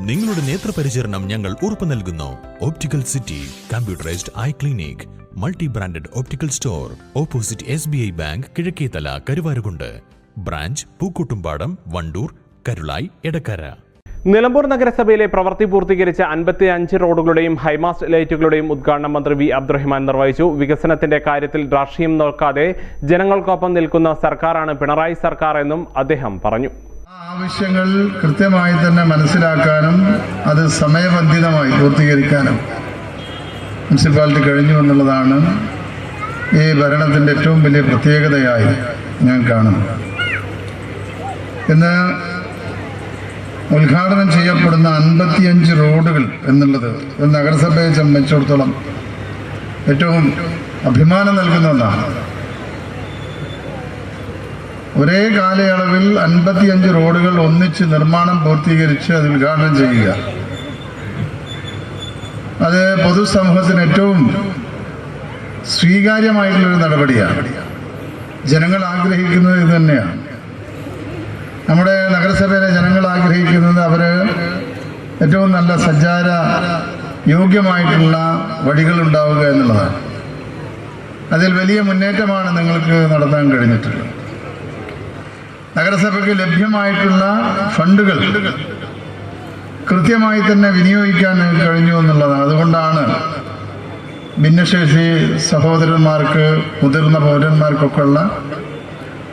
നിങ്ങളുടെ നേത്രപരിചരണം ഞങ്ങൾ ഉറപ്പു നൽകുന്നു. Optical city computerised eye clinic multi branded optical store opposite S B I bank Kizhakkethala Karuvarakundu. Branch Pookkottumpadam Wandoor Karulai Edakkara. Nilambur നഗരസഭയിലെ പ്രവൃത്തി പൂർത്തീകരിച്ച അൻപത്തി അഞ്ച് റോഡുകളുടെയും ഹൈമാസ്റ്റ് ലൈറ്റുകളുടെയും ഉദ്ഘാടനം മന്ത്രി വി. അബ്ദുറഹ്മാൻ നിർവഹിച്ചു. വികസനത്തിന്റെ കാര്യത്തിൽ രാഷ്ട്രീയം നോക്കാതെ ജനങ്ങൾക്കൊപ്പം നിൽക്കുന്ന സർക്കാരാണ് പിണറായി സർക്കാർ എന്നും അദ്ദേഹം പറഞ്ഞു. ആവശ്യങ്ങൾ കൃത്യമായി തന്നെ മനസ്സിലാക്കാനും അത് സമയബന്ധിതമായി പൂർത്തീകരിക്കാനും മുനിസിപ്പാലിറ്റി കഴിഞ്ഞു എന്നുള്ളതാണ് ഈ ഭരണത്തിന്റെ ഏറ്റവും വലിയ പ്രത്യേകതയായി ഞാൻ കാണുന്നു ഇന്ന് ഉദ്ഘാടനം ചെയ്യപ്പെടുന്ന അൻപത്തിയഞ്ച് റോഡുകൾ എന്നുള്ളത് ഒരു നഗരസഭയെ സംബന്ധിച്ചിടത്തോളം ഏറ്റവും അഭിമാനം നൽകുന്ന ഒന്നാണ്. ഒരേ കാലയളവിൽ അൻപത്തിയഞ്ച് റോഡുകൾ ഒന്നിച്ച് നിർമ്മാണം പൂർത്തീകരിച്ച് അത് ഉദ്ഘാടനം ചെയ്യുക. അത് പൊതുസമൂഹത്തിന് ഏറ്റവും സ്വീകാര്യമായിട്ടുള്ളൊരു നടപടിയാണ്. ജനങ്ങൾ ആഗ്രഹിക്കുന്നത് ഇത് തന്നെയാണ്. നമ്മുടെ നഗരസഭയിലെ ജനങ്ങൾ ആഗ്രഹിക്കുന്നത് അവർ ഏറ്റവും നല്ല സഞ്ചാര യോഗ്യമായിട്ടുള്ള വഴികൾ ഉണ്ടാവുക എന്നുള്ളതാണ്. അതിൽ വലിയ മുന്നേറ്റമാണ് നിങ്ങൾക്ക് നടത്താൻ കഴിഞ്ഞിട്ടുള്ളത്. നഗരസഭയ്ക്ക് ലഭ്യമായിട്ടുള്ള ഫണ്ടുകൾ കൃത്യമായി തന്നെ വിനിയോഗിക്കാൻ കഴിഞ്ഞു എന്നുള്ളതാണ്. അതുകൊണ്ടാണ് ഭിന്നശേഷി സഹോദരന്മാർക്ക് മുതിർന്ന പൗരന്മാർക്കൊക്കെ ഉള്ള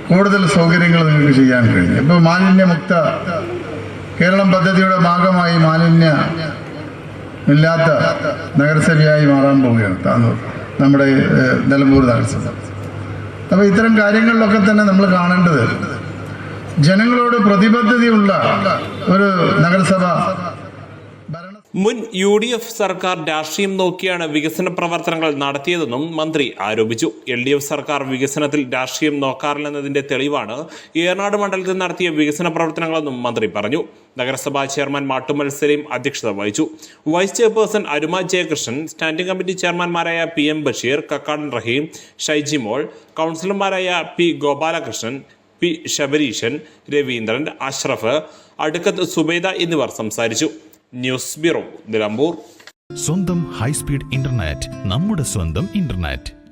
കൂടുതൽ സൗകര്യങ്ങൾ നിങ്ങൾക്ക് ചെയ്യാൻ കഴിഞ്ഞു. ഇപ്പോൾ മാലിന്യമുക്ത കേരളം പദ്ധതിയുടെ ഭാഗമായി മാലിന്യ ഇല്ലാത്ത നഗരസഭയായി മാറാൻ പോവുകയാണ്. താന്നൂർ നമ്മുടെ നിലമ്പൂർ നഗരസഭ. അപ്പോൾ ഇത്തരം കാര്യങ്ങളിലൊക്കെ തന്നെ നമ്മൾ കാണേണ്ടത് ജനങ്ങളോട് പ്രതിബദ്ധതയുള്ള ഒരു നഗരസഭ. മുൻ യു ഡി എഫ് സർക്കാർ രാഷ്ട്രീയം നോക്കിയാണ് വികസന പ്രവർത്തനങ്ങൾ നടത്തിയതെന്നും മന്ത്രി ആരോപിച്ചു. എൽ ഡി എഫ് സർക്കാർ വികസനത്തിൽ രാഷ്ട്രീയം നോക്കാറില്ലെന്നതിന്റെ തെളിവാണ് ഏറനാട് മണ്ഡലത്തിൽ നടത്തിയ വികസന പ്രവർത്തനങ്ങളെന്നും മന്ത്രി പറഞ്ഞു. നഗരസഭാ ചെയർമാൻ മാട്ടുമൽ സലീം അധ്യക്ഷത വഹിച്ചു. Vice chairperson Aruma Jayakrishnan standing committee ചെയർമാൻമാരായ P M Basheer Kakkadan Raheem Shaijimol കൗൺസിലർമാരായ പി ഗോപാലകൃഷ്ണൻ പി ശബരീശൻ രവീന്ദ്രൻ അഷ്റഫ് അടുക്കത്ത് സുബൈദ എന്നിവർ സംസാരിച്ചു. News bureau Nilambur. സ്വന്തം ഹൈസ്പീഡ് ഇന്റർനെറ്റ് നമ്മുടെ സ്വന്തം ഇന്റർനെറ്റ്.